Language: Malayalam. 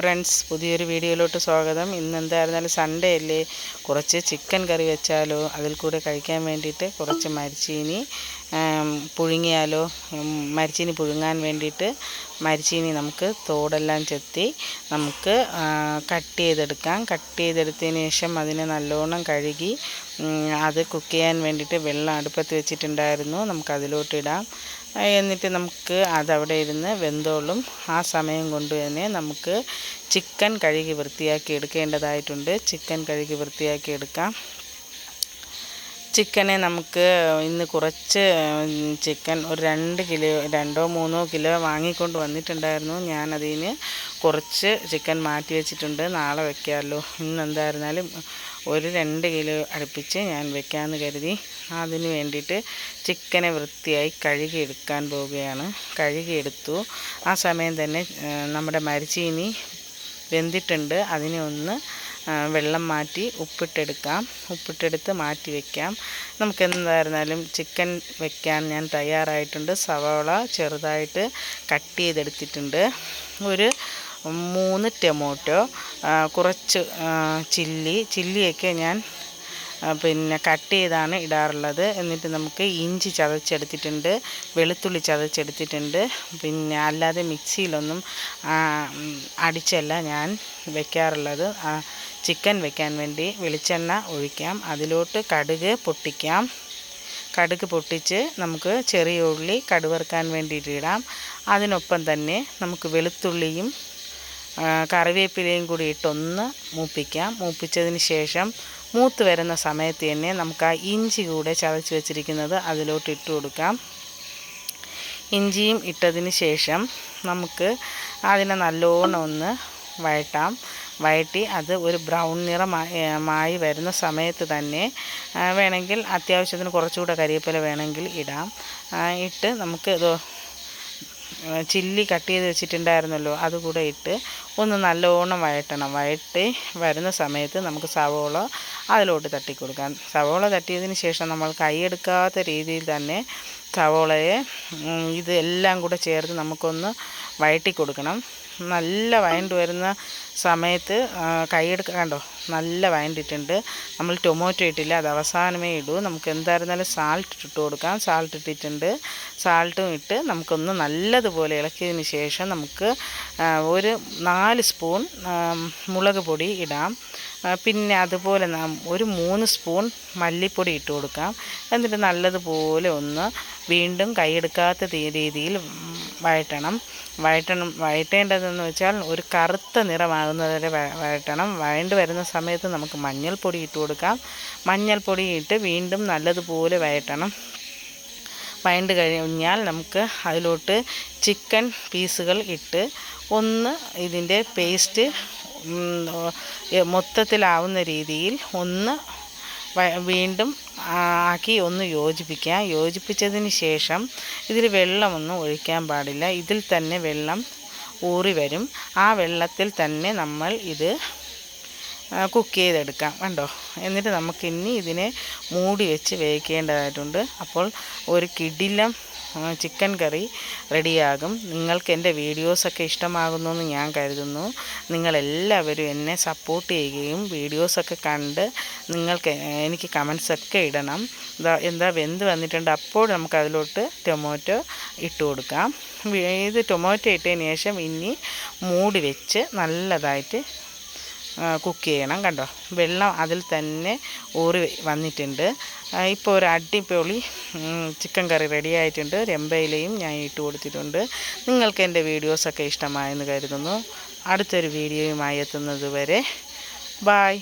ഫ്രണ്ട്സ് പുതിയൊരു വീഡിയോയിലോട്ട് സ്വാഗതം. ഇന്ന് എന്തായിരുന്നാലും സൺഡേ അല്ലേ? കുറച്ച് ചിക്കൻ കറി വെച്ചാലോ അതിൽ കൂടെ കഴിക്കാൻ വേണ്ടിയിട്ട് കുറച്ച് മരിച്ചീനി. പുഴുങ്ങിയാലോ മരിച്ചീനി പുഴുങ്ങാൻ വേണ്ടിയിട്ട് മരിച്ചീനി നമുക്ക് തോടെല്ലാം ചെത്തി നമുക്ക് കട്ട് ചെയ്തെടുക്കാം. കട്ട് ചെയ്തെടുത്തതിന് ശേഷം അതിനെ നല്ലോണം കഴുകി അത് കുക്ക് ചെയ്യാൻ വേണ്ടിയിട്ട് വെള്ളം അടുപ്പത്ത് വെച്ചിട്ടുണ്ടായിരുന്നു. നമുക്ക് അതിലോട്ടിടാം എന്നിട്ട് നമുക്ക് അതവിടെ ഇരുന്ന് വെന്തോളും. ആ സമയം കൊണ്ട് തന്നെ നമുക്ക് ചിക്കൻ കഴുകി വൃത്തിയാക്കി എടുക്കേണ്ടതായിട്ടുണ്ട്. ചിക്കൻ കഴുകി വൃത്തിയാക്കി എടുക്കാം. ചിക്കനെ നമുക്ക് ഇന്ന് കുറച്ച് ചിക്കൻ ഒരു രണ്ട് കിലോ രണ്ടോ മൂന്നോ കിലോ വാങ്ങിക്കൊണ്ട് വന്നിട്ടുണ്ടായിരുന്നു. ഞാനതിന് കുറച്ച് ചിക്കൻ മാറ്റി വെച്ചിട്ടുണ്ട്. നാളെ വെക്കാമല്ലോ. ഇന്ന് എന്തായിരുന്നാലും ഒരു രണ്ട് കിലോ അടുപ്പിച്ച് ഞാൻ വെക്കാമെന്ന് കരുതി. അതിന് വേണ്ടിയിട്ട് ചിക്കനെ വൃത്തിയായി കഴുകിയെടുക്കാൻ പോവുകയാണ്. കഴുകിയെടുത്തു. ആ സമയം തന്നെ നമ്മുടെ മരിച്ചീനി വെന്തിട്ടുണ്ട്. അതിനെ ഒന്ന് വെള്ളം മാറ്റി ഉപ്പിട്ടെടുക്കാം. ഉപ്പിട്ടെടുത്ത് മാറ്റി വയ്ക്കാം നമുക്ക് എന്തായിരുന്നാലും ചിക്കൻ വെക്കാൻ ഞാൻ തയ്യാറായിട്ടുണ്ട്. സവാള ചെറുതായിട്ട് കട്ട് ചെയ്തെടുത്തിട്ടുണ്ട്. ഒരു മൂന്ന് ടൊമാറ്റോ കുറച്ച് ചില്ലി. ചില്ലിയൊക്കെ ഞാൻ പിന്നെ കട്ട് ചെയ്താണ് ഇടാറുള്ളത്. എന്നിട്ട് നമുക്ക് ഇഞ്ചി ചതച്ചെടുത്തിട്ടുണ്ട്. വെളുത്തുള്ളി ചതച്ചെടുത്തിട്ടുണ്ട്. പിന്നെ അല്ലാതെ മിക്സിയിലൊന്നും അടിച്ചല്ല ഞാൻ വെക്കാറുള്ളത്. ചിക്കൻ വെക്കാൻ വേണ്ടി വെളിച്ചെണ്ണ ഒഴിക്കാം. അതിലോട്ട് കടുക് പൊട്ടിക്കാം. കടുക് പൊട്ടിച്ച് നമുക്ക് ചെറിയ ഉള്ളി കടുവറുക്കാൻ വേണ്ടിയിട്ട് ഇടാം. അതിനൊപ്പം തന്നെ നമുക്ക് വെളുത്തുള്ളിയും കറിവേപ്പിലയും കൂടി ഇട്ടൊന്ന് മൂപ്പിക്കാം. മൂപ്പിച്ചതിന് ശേഷം മൂത്ത് വരുന്ന സമയത്ത് തന്നെ നമുക്ക് ആ ഇഞ്ചി കൂടെ ചതച്ച് വെച്ചിരിക്കുന്നത് അതിലോട്ട് ഇട്ട് കൊടുക്കാം. ഇഞ്ചിയും ഇട്ടതിന് ശേഷം നമുക്ക് അതിനെ നല്ലോണം ഒന്ന് വഴട്ടാം വഴറ്റി അത് ഒരു ബ്രൗൺ നിറമായി വരുന്ന സമയത്ത് തന്നെ വേണമെങ്കിൽ അത്യാവശ്യത്തിന് കുറച്ചുകൂടെ കരിയപ്പില വേണമെങ്കിൽ ഇടാം. ഇട്ട് നമുക്ക് ചില്ലി കട്ട് ചെയ്ത് വെച്ചിട്ടുണ്ടായിരുന്നല്ലോ അതുകൂടെ ഇട്ട് ഒന്ന് നല്ലോണം വഴറ്റണം. വഴറ്റി വരുന്ന സമയത്ത് നമുക്ക് സവോള അതിലോട്ട് തട്ടി കൊടുക്കാം സവോള തട്ടിയതിന് ശേഷം നമ്മൾ കൈയെടുക്കാത്ത രീതിയിൽ തന്നെ സവോളയെ ഇത് എല്ലാം കൂടെ ചേർത്ത് നമുക്കൊന്ന് വഴറ്റി കൊടുക്കണം നല്ല വയണ്ട് വരുന്ന സമയത്ത് കൈയെടുക്ക കണ്ടോ? നല്ല വയണ്ടിട്ടുണ്ട് നമ്മൾ ടൊമാറ്റോ ഇട്ടില്ല അത് അവസാനമേ ഇടൂ. നമുക്ക് എന്തായിരുന്നാലും സാൾട്ട് ഇട്ട് കൊടുക്കാം. സാൾട്ട് ഇട്ടിട്ടുണ്ട്. സാൾട്ടും ഇട്ട് നമുക്കൊന്ന് നല്ലതുപോലെ ഇളക്കിയതിന് ശേഷം നമുക്ക് ഒരു നാല് സ്പൂൺ മുളക് പൊടി ഇടാം. പിന്നെ അതുപോലെ നാം ഒരു മൂന്ന് സ്പൂൺ മല്ലിപ്പൊടി ഇട്ട് കൊടുക്കാം. എന്നിട്ട് നല്ലതുപോലെ ഒന്ന് വീണ്ടും കൈയെടുക്കാത്ത രീതിയിൽ വഴറ്റണം. വഴറ്റണം വഴറ്റേണ്ടതെന്ന് വെച്ചാൽ ഒരു കറുത്ത നിറമാകുന്നതുവരെ വഴറ്റണം. വഴണ്ട് വരുന്ന സമയത്ത് നമുക്ക് മഞ്ഞൾപ്പൊടി ഇട്ട് കൊടുക്കാം. മഞ്ഞൾപ്പൊടി ഇട്ട് വീണ്ടും നല്ലതുപോലെ വഴറ്റണം. വഴണ്ട് കഴിഞ്ഞാൽ നമുക്ക് അതിലോട്ട് ചിക്കൻ പീസുകൾ ഇട്ട് ഒന്ന് ഇതിന്റെ പേസ്റ്റ് മൊത്തത്തിലാവുന്ന രീതിയിൽ ഒന്ന് വീണ്ടും ആക്കി ഒന്ന് യോജിപ്പിക്കാം യോജിപ്പിച്ചതിന് ശേഷം ഇതിൽ വെള്ളമൊന്നും ഒഴിക്കാൻ പാടില്ല. ഇതിൽ തന്നെ വെള്ളം ഊറി വരും. ആ വെള്ളത്തിൽ തന്നെ നമ്മൾ ഇത് കുക്ക് ചെയ്തെടുക്കാം കണ്ടോ? എന്നിട്ട് നമുക്ക് ഇനി ഇതിനെ മൂടി വെച്ച് വേവിക്കേണ്ടതായിട്ടുണ്ട്. അപ്പോൾ ഒരു കിടിലം ചിക്കൻ കറി റെഡിയാകും. നിങ്ങൾക്ക് എന്റെ വീഡിയോസൊക്കെ ഇഷ്ടമാകുന്നു എന്ന് ഞാൻ കരുതുന്നു. നിങ്ങളെല്ലാവരും എന്നെ സപ്പോർട്ട് ചെയ്യുകയും വീഡിയോസൊക്കെ കണ്ട് നിങ്ങൾക്ക് എനിക്ക് കമൻസൊക്കെ ഇടണം. എന്താ വെന്ത് വന്നിട്ടുണ്ട്. അപ്പോൾ നമുക്ക് അതിലോട്ട് ടൊമാറ്റോ ഇട്ട് കൊടുക്കാം. ഇത് ടൊമാറ്റോ ഇട്ടതിന് ശേഷം ഇനി മൂടി വെച്ച് നല്ലതായിട്ട് കുക്ക് ചെയ്യണം കണ്ടോ? വെള്ളം അതിൽ തന്നെ ഊറി വന്നിട്ടുണ്ട്. ഇപ്പോൾ ഒരു അടിപൊളി ചിക്കൻ കറി റെഡി ആയിട്ടുണ്ട്. രമ്പയിലയും ഞാൻ ഇട്ട് കൊടുത്തിട്ടുണ്ട്. നിങ്ങൾക്ക് എന്റെ വീഡിയോസൊക്കെ ഇഷ്ടമായെന്ന് കരുതുന്നു. അടുത്തൊരു വീഡിയോയുമായി എത്തുന്നത് വരെ ബായ്